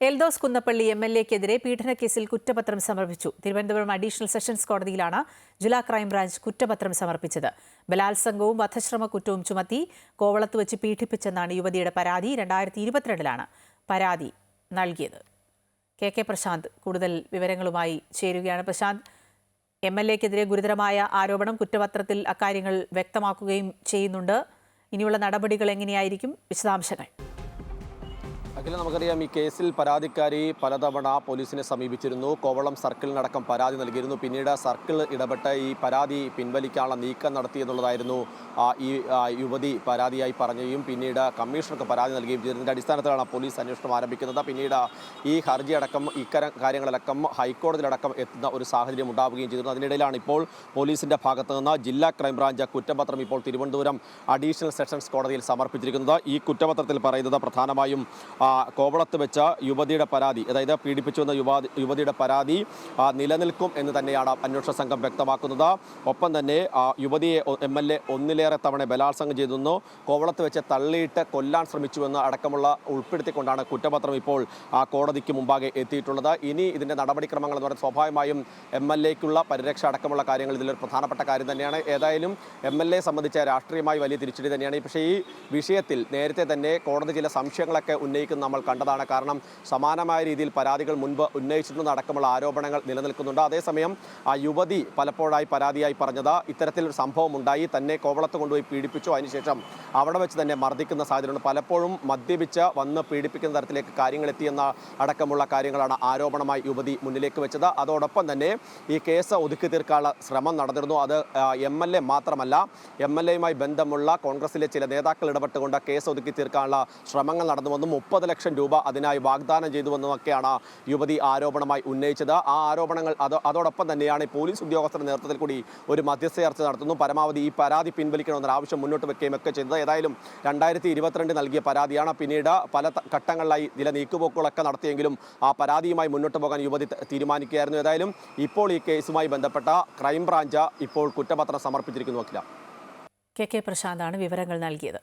Eldhose Kunnappilly M L എക്കെതിരെ പീഡനക്കേസിൽ കുറ്റപത്രം സമർപ്പിച്ചു. തിരുവനന്തപുരം അഡീഷണൽ സെഷൻസ് കോടതിയിലാണ് ജില്ലാ ക്രൈംബ്രാഞ്ച് കുറ്റപത്രം സമർപ്പിച്ചത്. ബലാത്സംഗവും വധശ്രമ കുറ്റവും ചുമത്തി കോവളത്ത് വെച്ച് പീഡിപ്പിച്ചെന്നാണ് യുവതിയുടെ പരാതി രണ്ടായിരത്തി ഇരുപത്തിരണ്ടിലാണ് പരാതി നൽകിയത്. കെ കെ പ്രശാന്ത് കൂടുതൽ വിവരങ്ങളുമായി ചേരുകയാണ്. പ്രശാന്ത് എം എൽ എക്കെതിരെ ഗുരുതരമായ ആരോപണം കുറ്റപത്രത്തിൽ അക്കാര്യങ്ങൾ വ്യക്തമാക്കുകയും ചെയ്യുന്നുണ്ട്. ഇനിയുള്ള നടപടികൾ എങ്ങനെയായിരിക്കും? വിശദാംശങ്ങൾ. അഖില നമുക്കറിയാം ഈ കേസിൽ പരാതിക്കാരി പലതവണ പോലീസിനെ സമീപിച്ചിരുന്നു. കോവളം സർക്കിളിനടക്കം പരാതി നൽകിയിരുന്നു. പിന്നീട് സർക്കിൾ ഇടപെട്ട് ഈ പരാതി പിൻവലിക്കാനുള്ള നീക്കം നടത്തി എന്നുള്ളതായിരുന്നു ഈ യുവതി പരാതിയായി പറഞ്ഞുകയും പിന്നീട് കമ്മീഷണർക്ക് പരാതി നൽകുകയും ചെയ്തതിന്റെ അടിസ്ഥാനത്തിലാണ് പോലീസ് അന്വേഷണം ആരംഭിക്കുന്നത്. പിന്നീട് ഈ ഹർജി അടക്കം ഇക്കരം കാര്യങ്ങളടക്കം ഹൈക്കോടതിയിലടക്കം എത്തുന്ന ഒരു സാഹചര്യം ഉണ്ടാവുകയും ചെയ്തിരുന്നു. അതിനിടയിലാണ് ഇപ്പോൾ പോലീസിന്റെ ഭാഗത്ത് നിന്ന് ജില്ലാ ക്രൈംബ്രാഞ്ച് കുറ്റപത്രം ഇപ്പോൾ തിരുവനന്തപുരം അഡീഷണൽ സെഷൻസ് കോടതിയിൽ സമർപ്പിച്ചിരിക്കുന്നത്. ഈ കുറ്റപത്രത്തിൽ പറയുന്നത് പ്രധാനമായും കോവളത്ത് വെച്ച യുവതിയുടെ പരാതി അതായത് പീഡിപ്പിച്ചു വന്ന യുവാ യുവതിയുടെ പരാതി നിലനിൽക്കും എന്ന് തന്നെയാണ് അന്വേഷണ സംഘം വ്യക്തമാക്കുന്നത്. ഒപ്പം തന്നെ യുവതിയെ എം എൽ എ ഒന്നിലേറെ തവണ ബലാത്സംഗം ചെയ്തെന്നു കോവളത്ത് വെച്ച് തള്ളിയിട്ട് കൊല്ലാൻ ശ്രമിച്ചുവെന്ന് അടക്കമുള്ള ഉൾപ്പെടുത്തിക്കൊണ്ടാണ് കുറ്റപത്രം ഇപ്പോൾ ആ കോടതിക്ക് മുമ്പാകെ എത്തിയിട്ടുള്ളത്. ഇനി ഇതിന്റെ നടപടിക്രമങ്ങൾ എന്ന് പറയുന്നത് സ്വാഭാവികമായും എം എൽ എക്കുള്ള പരിരക്ഷ അടക്കമുള്ള കാര്യങ്ങൾ ഇതിലൊരു പ്രധാനപ്പെട്ട കാര്യം തന്നെയാണ്. ഏതായാലും എം എൽ എ സംബന്ധിച്ച രാഷ്ട്രീയമായി വലിയ തിരിച്ചടി തന്നെയാണ്. പക്ഷേ ഈ വിഷയത്തിൽ നേരത്തെ തന്നെ കോടതി ചില സംശയങ്ങളൊക്കെ ഉന്നയിക്കുന്നത് നമ്മൾ കണ്ടതാണ്. കാരണം സമാനമായ രീതിയിൽ പരാതികൾ മുൻപ് ഉന്നയിച്ചിട്ടുണ്ടെന്ന് അടക്കമുള്ള ആരോപണങ്ങൾ നിലനിൽക്കുന്നുണ്ട്. അതേസമയം ആ യുവതി പലപ്പോഴായി പരാതിയായി പറഞ്ഞത് ഇത്തരത്തിലൊരു സംഭവം ഉണ്ടായി തന്നെ കോവളത്ത് കൊണ്ടുപോയി പീഡിപ്പിച്ചു. അതിനുശേഷം അവിടെ വെച്ച് തന്നെ മർദ്ദിക്കുന്ന സാഹചര്യമുണ്ട്. പലപ്പോഴും മദ്യപിച്ച് വന്ന് പീഡിപ്പിക്കുന്ന തരത്തിലേക്ക് കാര്യങ്ങൾ എത്തിയെന്ന അടക്കമുള്ള കാര്യങ്ങളാണ് ആരോപണമായി യുവതി മുന്നിലേക്ക് വെച്ചത്. അതോടൊപ്പം തന്നെ ഈ കേസ് ഒതുക്കി തീർക്കാനുള്ള ശ്രമം നടന്നിരുന്നു. അത് എം എൽ എ മാത്രമല്ല എം എൽ എയുമായി ബന്ധമുള്ള കോൺഗ്രസിലെ ചില നേതാക്കൾ ഇടപെട്ടുകൊണ്ട് കേസ് ഒതുക്കി തീർക്കാനുള്ള ശ്രമങ്ങൾ നടന്നുവെന്നും മുപ്പത് ലക്ഷം രൂപ അതിനായി വാഗ്ദാനം ചെയ്തുവെന്നുമൊക്കെയാണ് യുവതി ആരോപണമായി ഉന്നയിച്ചത്. ആ ആരോപണങ്ങൾ അത് അതോടൊപ്പം തന്നെയാണ് പോലീസ് ഉദ്യോഗസ്ഥരുടെ നേതൃത്വത്തിൽ കൂടി ഒരു മധ്യസ്ഥ ചർച്ച നടത്തുന്നു. പരമാവധി ഈ പരാതി പിൻവലിക്കണമെന്നൊരു ആവശ്യം മുന്നോട്ട് വെക്കുകയും ഒക്കെ ചെയ്തത്. ഏതായാലും രണ്ടായിരത്തി ഇരുപത്തിരണ്ട് നൽകിയ പരാതിയാണ്. പിന്നീട് പല ഘട്ടങ്ങളിലായി ചില നീക്കുപോക്കുകളൊക്കെ നടത്തിയെങ്കിലും ആ പരാതിയുമായി മുന്നോട്ട് പോകാൻ യുവതി തീരുമാനിക്കുകയായിരുന്നു. ഏതായാലും ഇപ്പോൾ ഈ കേസുമായി ബന്ധപ്പെട്ട ക്രൈംബ്രാഞ്ച് ഇപ്പോൾ കുറ്റപത്രം സമർപ്പിച്ചിരിക്കുന്നു. വക്കില കെ കെ പ്രശാന്താണ് വിവരങ്ങൾ നൽകിയത്.